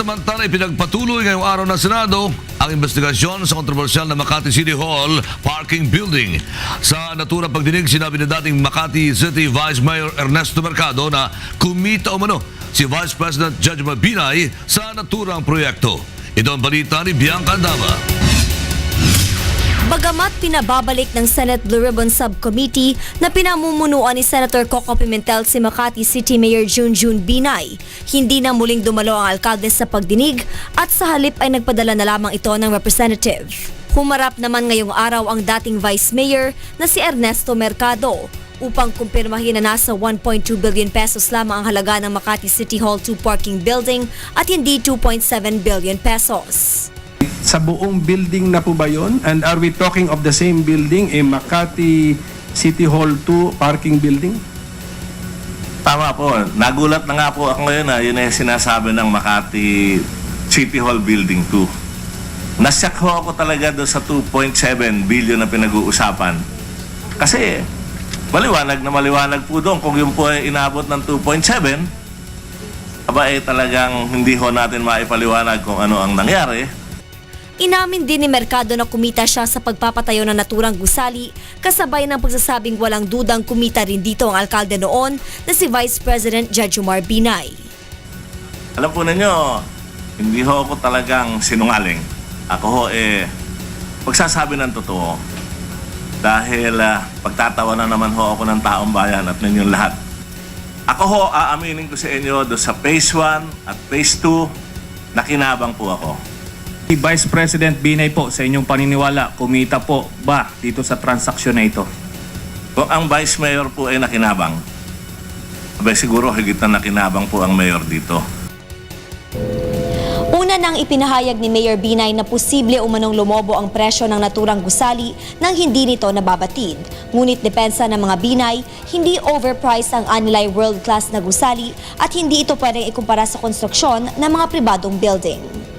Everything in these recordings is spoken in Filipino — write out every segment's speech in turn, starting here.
Samantala, ipinagpatuloy ngayong araw ng Senado ang investigasyon sa kontrobersyal na Makati City Hall parking building. Sa naturang pagdinig, sinabi ni dating Makati City Vice Mayor Ernesto Mercado na kumita umano si Vice President Judge Mabinay sa naturang proyekto. Ito ang balita ni Bianca Dava. Bagamat pinababalik ng Senate Blue Ribbon Subcommittee na pinamumunuan ni Senator Coco Pimentel si Makati City Mayor Junjun Binay, hindi na muling dumalo ang alkalde sa pagdinig at sa halip ay nagpadala na lamang ito ng representative. Humarap naman ngayong araw ang dating Vice Mayor na si Ernesto Mercado upang kumpirmahin na nasa 1.2 billion pesos lamang ang halaga ng Makati City Hall 2 parking building at hindi 2.7 billion pesos. Sa buong building na po ba yun? And are we talking of the same building, a Makati City Hall 2 parking building? Tama po. Nagulat na nga po ako ngayon na yun ay sinasabi ng Makati City Hall Building 2. Nasyak ho ako talaga doon sa 2.7 billion na pinag-uusapan. Kasi maliwanag na maliwanag po doon. Kung yun po ay inabot ng 2.7, aba eh talagang hindi ho natin maipaliwanag kung ano ang nangyari. Inamin din ni Mercado na kumita siya sa pagpapatayo ng naturang gusali kasabay ng pagsasabing walang dudang kumita rin dito ang alkalde noon na si Vice President Jejomar Binay. Alam po ninyo, hindi ho ako talagang sinungaling. Ako ho eh, pagsasabi ng totoo. Dahil ah, pagtatawa na naman ho ako ng taong bayan at ninyong lahat. Ako ho, aaminin ko sa inyo do sa phase 1 at phase 2, nakinabang po ako. Si Vice President Binay po, sa inyong paniniwala, kumita po ba dito sa transaksyon na ito? Kung ang Vice Mayor po ay nakinabang, abay siguro higit na nakinabang po ang Mayor dito. Una nang ipinahayag ni Mayor Binay na posible umanong lumobo ang presyo ng naturang gusali nang hindi nito nababatid. Ngunit depensa ng mga Binay, hindi overpriced ang anilay world-class na gusali at hindi ito pwedeng ikumpara sa konstruksyon ng mga pribadong building.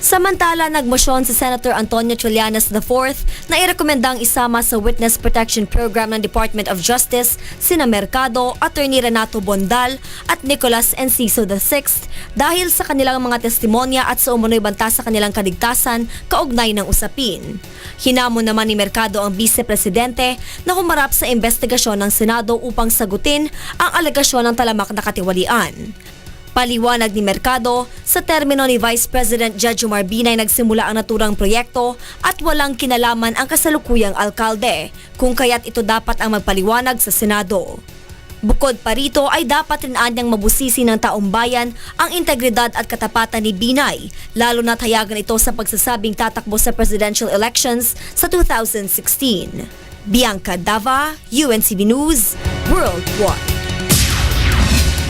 Samantala, nagmosyon si Senator Antonio Trillanes IV na irekomendang isama sa Witness Protection Program ng Department of Justice sina Mercado, Attorney Renato Bondal at Nicolas Enciso VI dahil sa kanilang mga testimonya at sa umunoy banta sa kanilang kaligtasan kaugnay ng usapin. Hinamon naman ni Mercado ang Vice Presidente na humarap sa investigasyon ng Senado upang sagutin ang alegasyon ng talamak na katiwalian. Paliwanag ni Mercado, sa termino ni Vice President Jejomar Binay nagsimula ang naturang proyekto at walang kinalaman ang kasalukuyang alkalde, kung kaya't ito dapat ang magpaliwanag sa Senado. Bukod pa rito ay dapat rin anyang mabusisi ng taong bayan ang integridad at katapatan ni Binay, lalo na hayagan ito sa pagsasabing tatakbo sa presidential elections sa 2016. Bianca Dava, UNCB News, Worldwide.